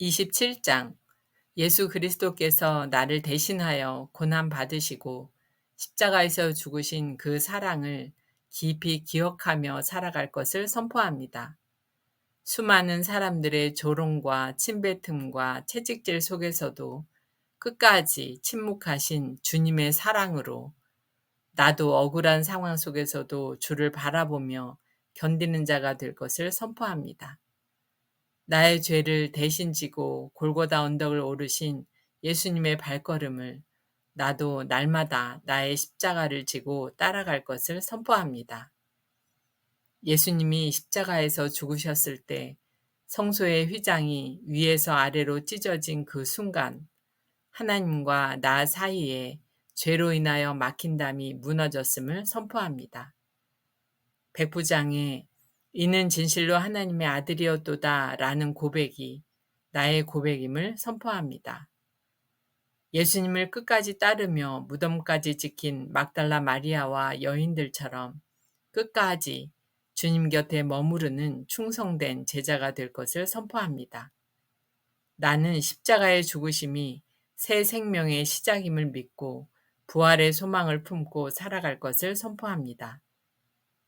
27장 예수 그리스도께서 나를 대신하여 고난 받으시고 십자가에서 죽으신 그 사랑을 깊이 기억하며 살아갈 것을 선포합니다. 수많은 사람들의 조롱과 침뱉음과 채찍질 속에서도 끝까지 침묵하신 주님의 사랑으로 나도 억울한 상황 속에서도 주를 바라보며 견디는 자가 될 것을 선포합니다. 나의 죄를 대신 지고 골고다 언덕을 오르신 예수님의 발걸음을 나도 날마다 나의 십자가를 지고 따라갈 것을 선포합니다. 예수님이 십자가에서 죽으셨을 때 성소의 휘장이 위에서 아래로 찢어진 그 순간 하나님과 나 사이에 죄로 인하여 막힌 담이 무너졌음을 선포합니다. 백부장의 이는 진실로 하나님의 아들이었도다 라는 고백이 나의 고백임을 선포합니다. 예수님을 끝까지 따르며 무덤까지 지킨 막달라 마리아와 여인들처럼 끝까지 주님 곁에 머무르는 충성된 제자가 될 것을 선포합니다. 나는 십자가의 죽으심이 새 생명의 시작임을 믿고 부활의 소망을 품고 살아갈 것을 선포합니다.